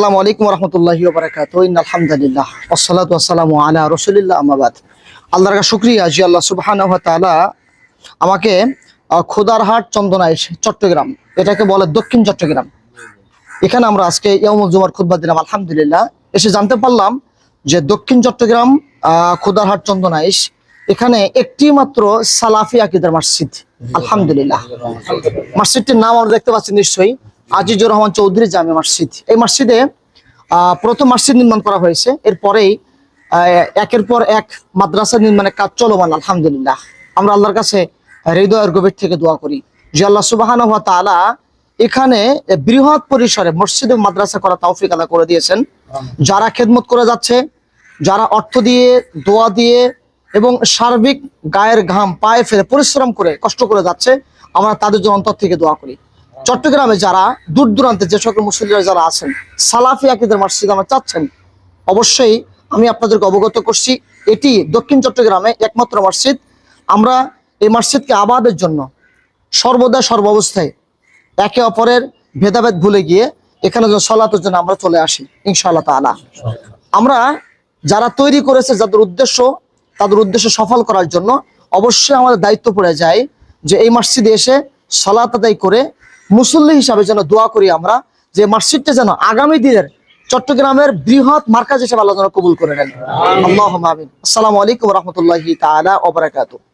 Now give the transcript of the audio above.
আসসালামু আলাইকুম রহমতুল্লাহি আলহামদুলিল্লাহ। আসসালামু আলা রসুলিল্লাহ আমাবাদ আল্লাহর জি আল্লাহ আমাকে খোদারহাট চন্দনাইশ চট্টগ্রাম, এটাকে বলে দক্ষিণ চট্টগ্রাম। এখানে আমরা আজকে ইয়ামুল জুমার দিলাম, আলহামদুলিল্লাহ। এসে জানতে পারলাম যে দক্ষিণ চট্টগ্রাম খোদারহাট চন্দনাইশ এখানে একটি মাত্র সালাফি আকিদার মসজিদ। আলহামদুলিল্লাহ। মসজিদটির নাম আমরা দেখতে পাচ্ছি নিশ্চয়ই। আজিজুর রহমান চৌধুরী জামে মসজিদ। এই মসজিদে আহ, প্রথম মসজিদ নির্মাণ করা হয়েছে। এরপরেই একের পর এক মাদ্রাসা নির্মাণের কাজ চলমান আলহামদুলিল্লাহ। আমরা আল্লাহর কাছে হৃদয়ের গভীর থেকে দোয়া করি। যে আল্লাহ সুবাহান তাআলা এখানে বৃহৎ পরিসরে মসজিদ মাদ্রাসা করা তাওফিক আল্লাহ করে দিয়েছেন। যারা খেদমত করে যাচ্ছে যারা অর্থ দিয়ে দোয়া দিয়ে এবং সার্বিক গায়ের ঘাম পায়ে ফেলে পরিশ্রম করে কষ্ট করে যাচ্ছে আমরা তাদের জন্য অন্তর থেকে দোয়া করি। চট্টগ্রামে যারা দূর দূরান্তে যে সকল মুসলিমরা যারা আছেন, সালাফি আকিদের মসজিদ আমরা চাচ্ছেন, অবশ্যই আমি আপনাদেরকে অবগত করছি, এটি দক্ষিণ চট্টগ্রামে একমাত্র মসজিদ আমরা এই মসজিদকে আবাদের জন্য সর্বদা সর্বাবস্থায় একে অপরের ভেদাভেদ ভুলে গিয়ে এখানে যেন সলাতের জন্য আমরা চলে আসি, ইনশাআল্লাহ তাআলা। আমরা যারা তৈরি করেছে, যাদের উদ্দেশ্য, তাদের উদ্দেশ্য সফল করার জন্য অবশ্যই আমাদের দায়িত্ব পড়ে যায় যে এই মসজিদে এসে সলাত আদায় করে মুসল্লি হিসাবে যেন দোয়া করি আমরা যে মসজিদটা যেন আগামী দিনের চট্টগ্রামের বৃহৎ মার্কাজ হিসেবে আল্লাহ কবুল করে নেন। আল্লাহ আমিন। আসসালামু আলাইকুম রহমতুল্লাহি তালা ওয়া বারাকাতুহু।